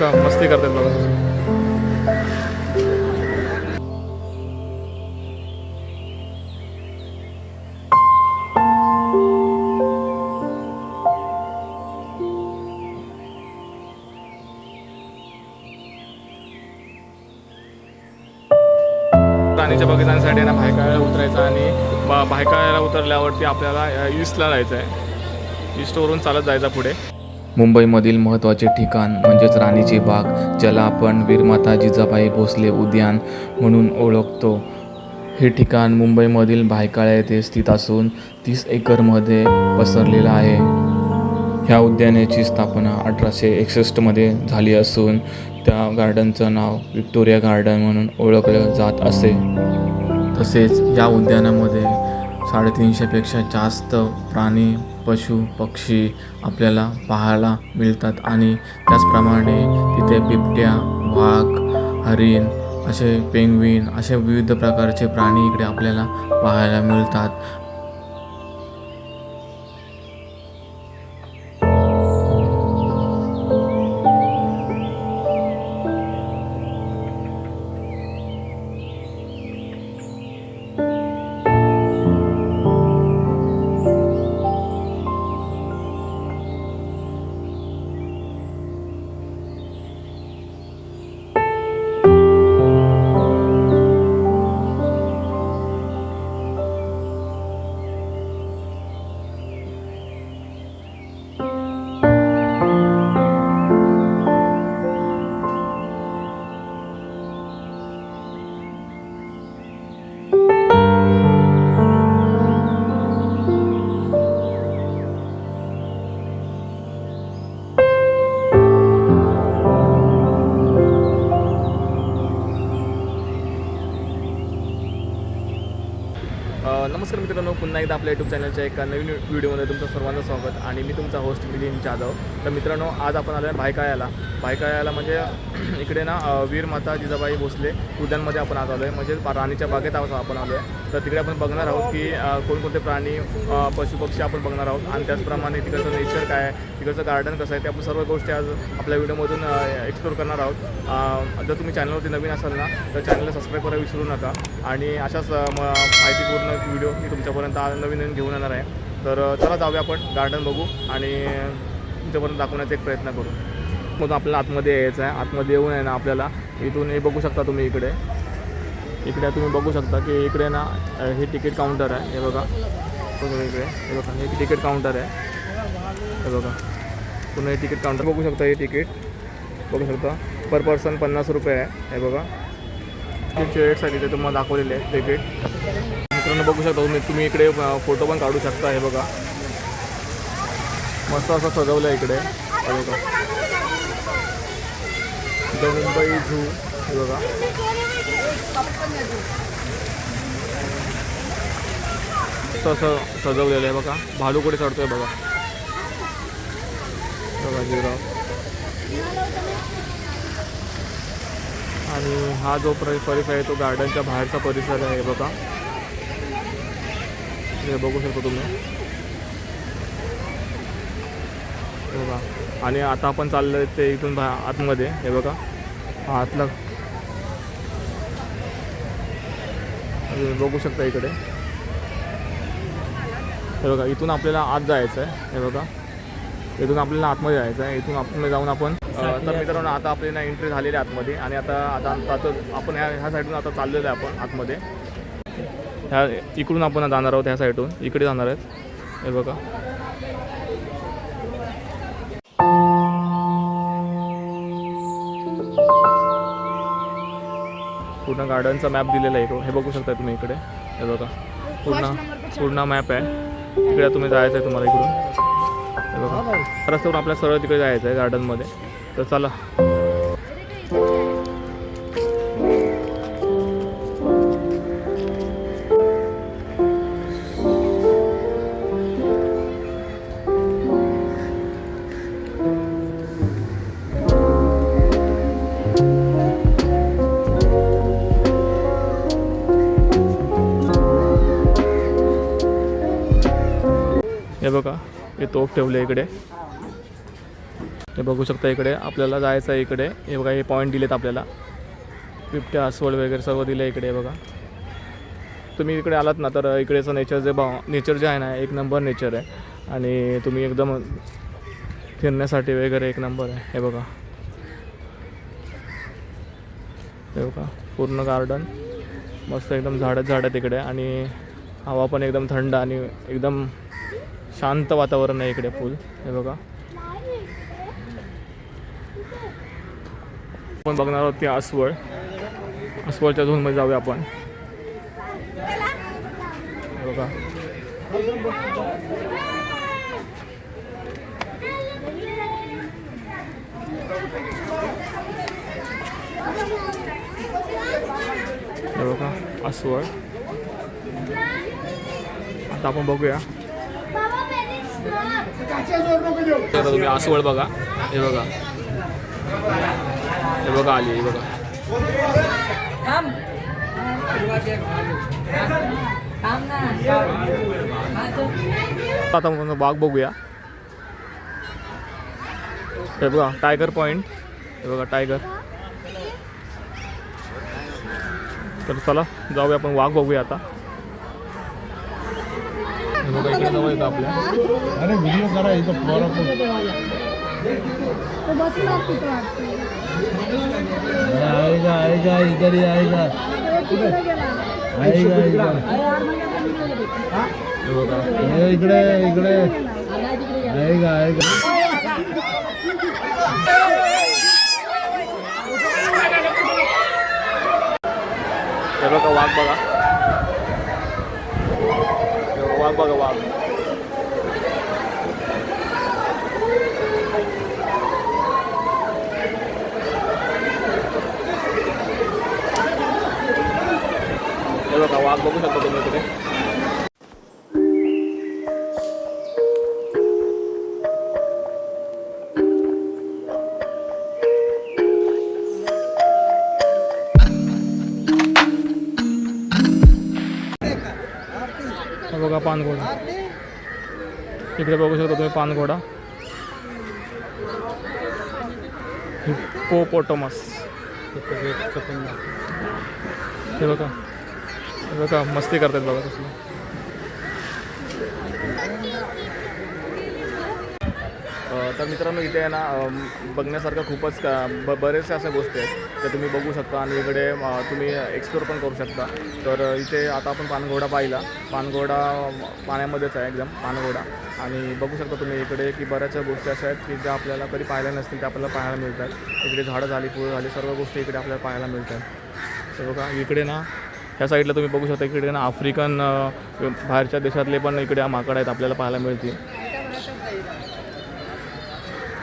का? मस्ती करतात बघा. राणीच्या बगीचांसाठी ना भायकाळ्याला उतरायचं आणि बा भायकाळ्याला उतरल्यावरती आपल्याला ईस्टला जायचं आहे ईस्टवरून चालत जायचं पुढे. मुंबईमधील महत्त्वाचे ठिकाण म्हणजेच राणीची बाग ज्याला आपण वीरमाता जिजाबाई भोसले उद्यान म्हणून ओळखतो. हे ठिकाण मुंबईमधील भायकाळा येथे स्थित असून तीस एकरमध्ये पसरलेलं आहे. ह्या उद्यानाची स्थापना अठराशे एकसष्टमध्ये झाली असून त्या गार्डनचं नाव विक्टोरिया गार्डन म्हणून ओळखलं जात असे. तसेच या उद्यानामध्ये साडेतीनशेपेक्षा जास्त प्राणी पशु पक्षी आपल्याला पाहायला मिळतात आणि त्याचप्रमाणे तिथे बिबट्या वाघ हरिण असे पेंग्विन असे विविध प्रकारचे प्राणी इकडे आपल्याला पाहायला मिळतात. एकदा आपल्या यूट्यूब चॅनलच्या एका नवीन व्हिडिओमध्ये तुमचं सर्वांचं स्वागत. आणि मी तुमचा होस्ट मिलिंद जाधव. तर मित्रांनो आज आपण आलो आहे भायकायाला भायकायाला म्हणजे इकडे ना वीरमाता वीर माता जिजाबाई भोसले उद्यानमध्ये आपण आज आलो आहे म्हणजे राणीच्या बागेत आहोत आपण आलो आहे तर तिकडे आपण बघणार आहोत की कोणकोणते प्राणी पशुपक्षी आपण बघणार आहोत. आणि त्याचप्रमाणे तिकडचं नेचर काय आहे तिकडचं गार्डन कसं आहे ते आपण सर्व गोष्टी आज आपल्या व्हिडिओमधून एक्सप्लोर करणार आहोत. जर तुम्ही चॅनलवरती नवीन असाल ना तर चॅनलला सबस्क्राईब करायला विसरू नका. आणि अशाच म- माहितीपूर्ण व्हिडिओ मी तुमच्यापर्यंत नवीन नवीन घेऊन येणार आहे. तर चला जाऊया आपण गार्डन बघू आणि तुमच्यापर्यंत दाखवण्याचा एक प्रयत्न करू. मग आपल्याला आतमध्ये यायचं आहे. आतमध्ये येऊन आहे ना आपल्याला. इथून हे बघू शकता तुम्ही इकडे. इकडे तुम्ही बघू शकता की इकडे ना हे तिकीट काउंटर आहे. हे बघा. बघा इकडे. हे बघा. हे तिकीट काउंटर आहे. हे बघा. पुन्हा हे तिकीट काउंटर बघू शकता हे तिकीट बघू शकता. पर पर्सन पन्नास रुपये आहे. हे बघा. चेअर्स आहे तिथे तुम्हाला दाखवलेले आहे तिकीट मित्रांनो बघू शकता तुम्ही. तुम्ही इकडे फोटो पण काढू शकता. हे बघा. मस्त असं सजवलं आहे इकडे. हे बघा. The Mumbai zoo. हे बघा. तसं असं सजवलेलं आहे बघा. भालूकडे चढतोय बघा. बघा जीवराव. आणि हा जो परिसर आहे तो गार्डनच्या बाहेरचा परिसर आहे बघा. हे बघू शकतो तुम्ही हे बघा. आणि आता आपण चाललोय ते इथून बा आतमध्ये. हे बघा. हा आतला. बघू शकता इकडे. हे बघा इथून आपल्याला आत जायचं आहे हे बघा. इथून आपल्याला आतमध्ये जायचं आहे इथून आतमध्ये जाऊन आपण तर मित्रांनो आता आपल्याला एंट्री झालेली आहे आतमध्ये. आणि आता आता आता आपण ह्या ह्या साईडून आता चाललेलो आहे आपण आतमध्ये. ह्या इकडून आपण जाणार आहोत ह्या साईडून इकडे जाणार आहेत. हे बघा. पूर्ण गार्डनचा मॅप दिलेला आहे. इकडं हे बघू शकता तुम्ही इकडे. हे बघा. पूर्ण पूर्ण मॅप आहे. इकडे तुम्ही जायचं आहे तुम्हाला इकडून. हे बघा. रस्त्यावर आपल्या सरळ तिकडे जायचं आहे गार्डनमध्ये तर चला. हे बघा हे तोफ ठेवले इकडे. हे बघू शकता इकडे आपल्याला जायचं आहे इकडे. हे बघा हे पॉईंट दिलेत आपल्याला. बिबट्या अस्वल वगैरे सर्व दिलं इकडे बघा. तुम्ही इकडे आलात ना तर इकडेचं नेचर जे बा नेचर जे आहे ना एक नंबर नेचर आहे. आणि तुम्ही एकदम फिरण्यासाठी वगैरे एक नंबर आहे. हे बघा. हे बघा पूर्ण गार्डन मस्त एकदम झाडं झाडं तिकडे आणि हवा पण एकदम थंड आणि एकदम शांत वातावरण आहे इकडे फुल. हे बघा. आपण बघणार आहोत ते अस्वळ अस्वळच्या झोनमध्ये जाऊया आपण. बघा. हे बघा अस्वळ आता आपण बघूया. आता तुम्ही अस्वळ बघा. हे बघा. हे बघा आली हे बघा. हा आता आपण बाग बघूया. हे बघा टायगर पॉईंट हे बघा टायगर तर चला जाऊया आपण वाघ बघूया आता. हे बघा इकडे जवळ येतं आपल्या. अरे व्हिडिओ करा इथं पोरा आएगा आएगा इधर ही आएगा आएगा इधर हे? बघा ये इकडे. इकडे आएगा आएगा हे बघा वाघ बघा. हे बघा, वाघ बघा वाघ हे बघा वाघ बघू शकता इकडे बघू शकता तुम्ही पानघोडा हिप्पोपोटमस. हे बघा. हे बघा मस्ती करतात बघा कसलं तर मित्रांनो इथे आहे ना बघण्यासारखं खूपच का ब बरेचशा अशा गोष्टी आहेत त्या तुम्ही बघू शकता आणि इकडे तुम्ही एक्सप्लोर पण करू शकता. तर इथे आता आपण पानघोडा पाहिला. पानघोडा पाण्यामध्येच आहे एकदम पानघोडा आणि बघू शकता तुम्ही इकडे की बऱ्याचशा गोष्टी अशा आहेत की ज्या आपल्याला कधी पाहायला नसतील त्या आपल्याला पाहायला मिळतात. इकडे झाडं झाली फुलं झाली सर्व गोष्टी इकडे आपल्याला पाहायला मिळतात. तर बघा इकडे ना ह्या साईडला तुम्ही बघू शकता इकडे ना आफ्रिकन बाहेरच्या देशातले पण इकडे माकड आहेत आपल्याला पाहायला मिळतील.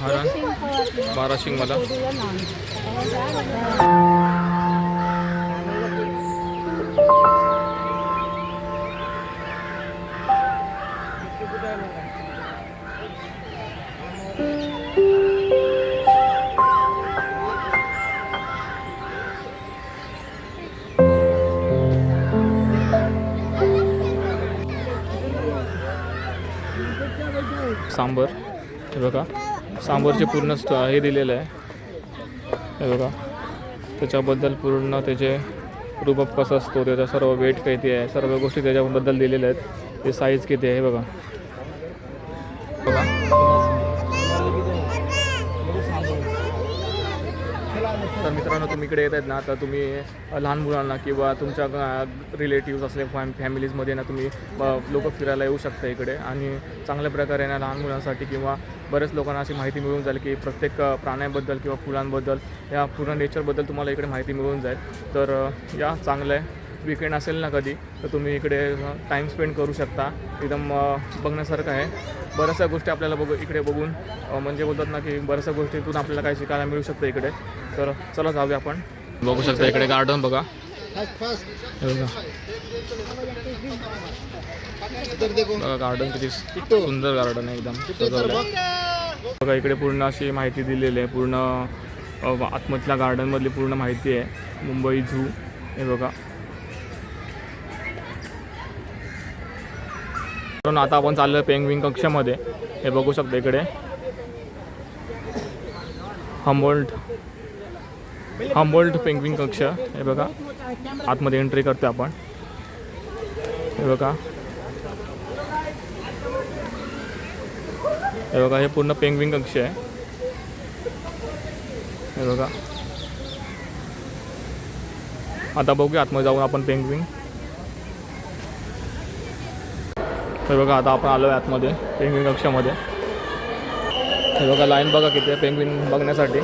हरण बाराशिंग मला सांबर हे बघा. सांबरचे पूर्ण स्ट हे दिलेलं आहे. हे बघा. त्याच्याबद्दल पूर्ण त्याचे रूपअप कसं असतो त्याचा सर्व वेट किती आहे सर्व गोष्टी त्याच्याबद्दल दिलेल्या आहेत. ते साईज किती आहे हे बघा. बघा. तुम्ही इकडे येत आहेत ना तर तुम्ही लहान मुलांना किंवा तुमच्या रिलेटिव्ज असले फॅम फॅमिलीजमध्ये ना तुम्ही लोक फिरायला येऊ शकता इकडे. आणि चांगल्या प्रकारे ना लहान मुलांसाठी किंवा बऱ्याच लोकांना अशी माहिती मिळून जाईल की प्रत्येक प्राण्याबद्दल किंवा फुलांबद्दल या पूर्ण नेचरबद्दल तुम्हाला इकडे माहिती मिळून जाईल. तर या चांगलं आहे. विकेंड असेल ना कधी तर तुम्ही इकडे टाईम स्पेंड करू शकता. एकदम बघण्यासारखं आहे. बऱ्याचशा गोष्टी आपल्याला बघू इकडे बघून म्हणजे बोलतात ना की बऱ्याचशा गोष्टीतून आपल्याला काय शिकायला मिळू शकतं इकडे. तर चला जाऊया आपण. बघू शकता इकडे गार्डन बघा. बघा. गार्डन किती सुंदर गार्डन आहे एकदम. बघा इकडे पूर्ण अशी माहिती दिलेली आहे. पूर्ण आतमधल्या गार्डनमधली पूर्ण माहिती आहे. मुंबई झू हे बघा. मित्रांनो, आता आपण चाललो पेंगविंग कक्षामध्ये. हे बघू शकतो इकडे. हंबोल्ट हंबोल्ट पेंगविंग कक्ष. हे बघा. आतमध्ये एंट्री करतो आपण. हे बघा. हे बघा हे पूर्ण पेंगविंग कक्ष आहे. हे बघा. आता बघूया आतमध्ये जाऊन आपण पेंगविंग हे बघा आता आपण आलो आहे आतमध्ये पेंगविंग कक्षामध्ये. हे बघा लाईन बघा किती आहे पेंगविन बघण्यासाठी.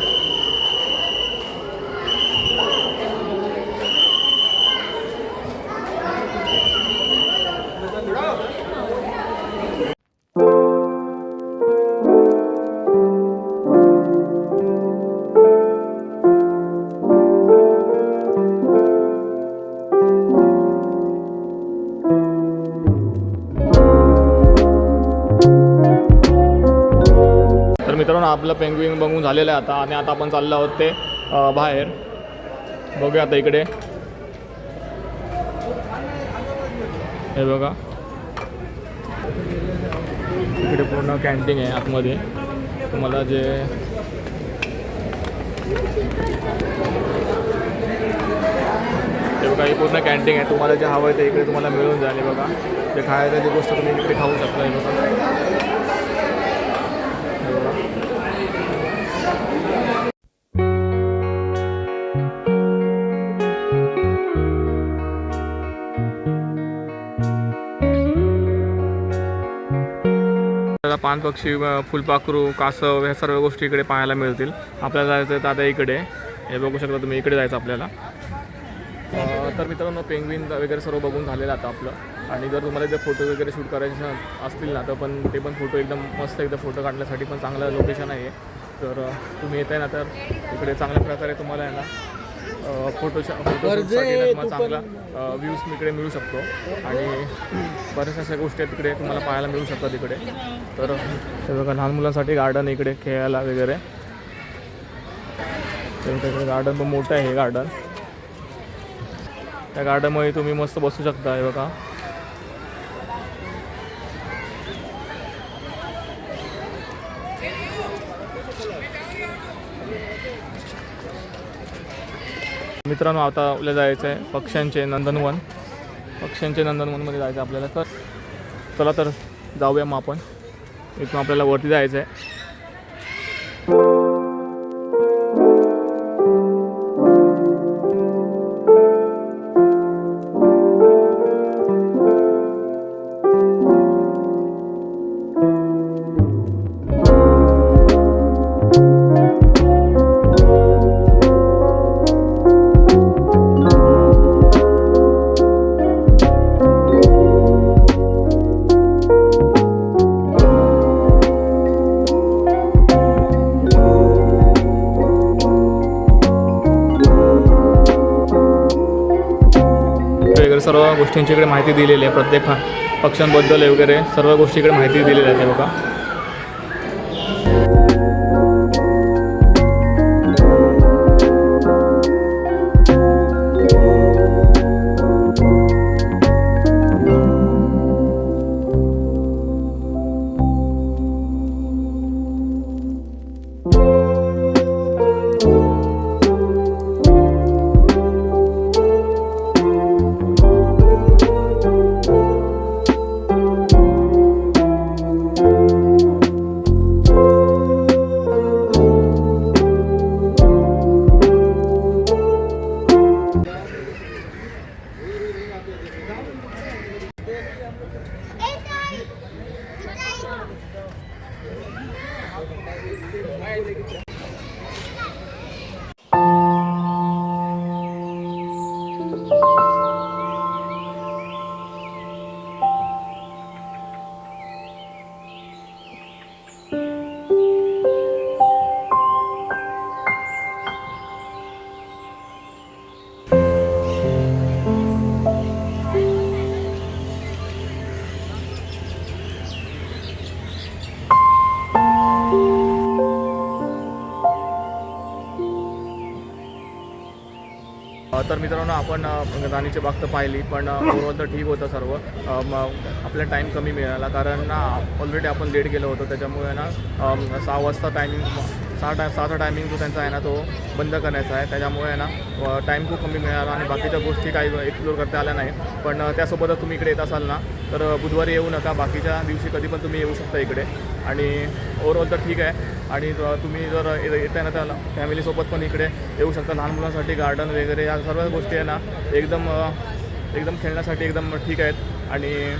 आपलं पेंग्विन बघून झालेलं आहे आता. आणि आता आपण चाललो आहोत ते बाहेर. बघूया आता इकडे. हे बघा. इकडे पूर्ण कॅन्टीन आहे आतमध्ये. तुम्हाला जे हे बघा ही पूर्ण कॅन्टीन आहे. तुम्हाला जे हवं आहे ते इकडे तुम्हाला मिळून जाईल हे बघा. जे खायचं ती गोष्ट तुम्ही इकडे खाऊ शकता हे बघा. आपल्याला पानपक्षी फुलपाखरू कासव ह्या सर्व गोष्टी इकडे पाहायला मिळतील. आपल्याला जायचं तर आता इकडे. हे बघू शकता तुम्ही इकडे जायचं आपल्याला. तर मित्रांनो पेंग्विन वगैरे सर्व बघून झालेलं आता आपलं. आणि जर तुम्हाला जर फोटो वगैरे शूट करायचे असतील ना तर पण ते पण फोटो एकदम मस्त एकदम फोटो काढण्यासाठी पण चांगलं लोकेशन आहे. तर तुम्ही येत आहे ना तर इकडे चांगल्या प्रकारे तुम्हाला आहे ना फोटोसाठी तुम्हाला चांगला व्ह्यूज इकडे मिळू शकतो. आणि बऱ्याचशा अशा गोष्टी आहेत तिकडे तुम्हाला पाहायला मिळू शकतात तिकडे. तर हे बघा लहान मुलांसाठी गार्डन इकडे खेळायला वगैरे. गार्डन पण मोठं आहे हे गार्डन त्या गार्डनमध्ये तुम्ही मस्त बसू शकता हे बघा. मित्रांनो आता आपल्याला जायचं आहे पक्ष्यांचे नंदनवन. पक्ष्यांचे नंदनवनमध्ये जायचं आहे आपल्याला. तर चला तर जाऊया मग आपण. इथून आपल्याला वरती जायचं आहे सर्व गोष्टींची इकडे माहिती दिलेली आहे. प्रत्येक पक्षांबद्दल वगैरे सर्व गोष्टीकडे माहिती दिलेली आहे बघा. तर मित्रांनो आपण राणीची बाग तर पाहिली पण ओव्हरऑल तर ठीक होतं सर्व. अ, मग टाईम कमी मिळाला कारण ना ऑलरेडी आपण लेट गेलो होतो त्याच्यामुळे ना सहा वाजता टायमिंग सहा टाय सहाचा टायमिंग जो त्यांचा आहे ना तो बंद करण्याचा आहे. त्याच्यामुळे आहे ना टाईम खूप कमी मिळाला आणि बाकीच्या गोष्टी काही एक्सप्लोर करता आल्या नाही पण त्यासोबतच तुम्ही इकडे येत असाल ना तर बुधवारी येऊ नका. बाकीच्या दिवशी कधी पण तुम्ही येऊ शकता इकडे. आणि ओव्हरऑल तर ठीक आहे. आणि तुम्ही जर ये- येताय ना तर फॅमिलीसोबत पण इकडे येऊ शकता लहान मुलांसाठी गार्डन वगैरे या सर्व गोष्टी आहे ना एकदम एकदम खेळण्यासाठी एकदम ठीक आहेत. आणि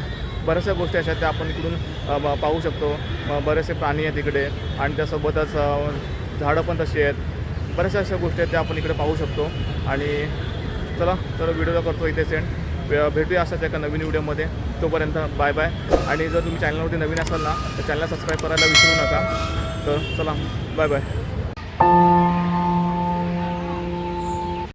बऱ्याचशा गोष्टी अशा आहेत त्या आपण इकडून पाहू शकतो. बरेचसे प्राणी आहेत इकडे. आणि त्यासोबतच झाडं पण तशी आहेत. बऱ्याचशा अशा गोष्टी आहेत त्या आपण इकडे पाहू शकतो. आणि चला तर व्हिडिओला करतो इथे सेंड भेटूया असाच एका नवीन व्हिडिओमध्ये. तोपर्यंत बाय बाय. आणि जर तुम्ही चॅनलवरती नवीन असाल ना तर चॅनल सबस्क्राईब करायला विसरू नका. तर चला बाय बाय.